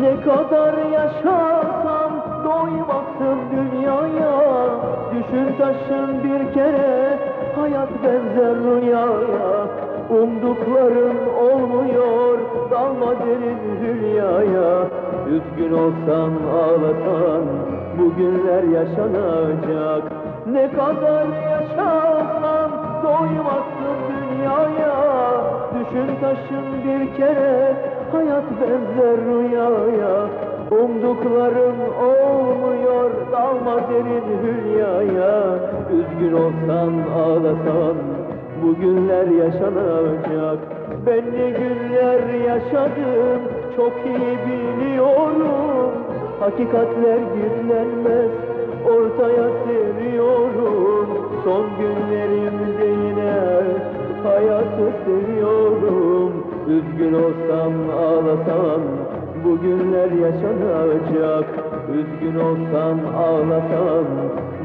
Ne kadar yaşarsam doymazsın dünyaya. Düşün taşın bir kere hayat benzer rüyaya Umdukların olmuyor dalma derin hülyaya Üzgün olsan ağlasan bugünler yaşanacak. Ne kadar yaşarsan doymazsın dünyaya Düşün taşın bir kere hayat benzer rüyaya Umdukların olmuyor dalma derin hülyaya Üzgün olsan ağlasan bugünler yaşanacak. Ben ne günler yaşadım çok iyi biliyorum. Hakikatler gizlenmez ortaya seriyorum Son günlerimde yine hayatı seviyorum Üzgün olsam ağlasam bugünler yaşanacak. Üzgün olsam ağlasam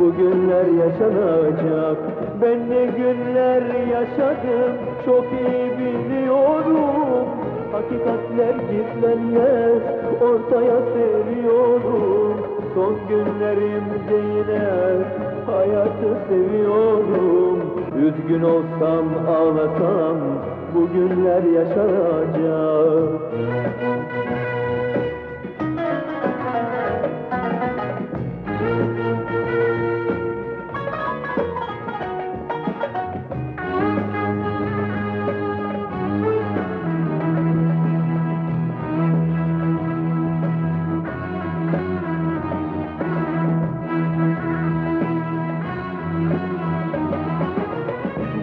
bugünler yaşanacak. Ben ne günler yaşadım çok iyi biliyorum. Hakikatler gizlenmez ortaya seriyorum. Son günlerimde yine hayatı seviyorum Üzgün olsam ağlasam bugünler yaşanacak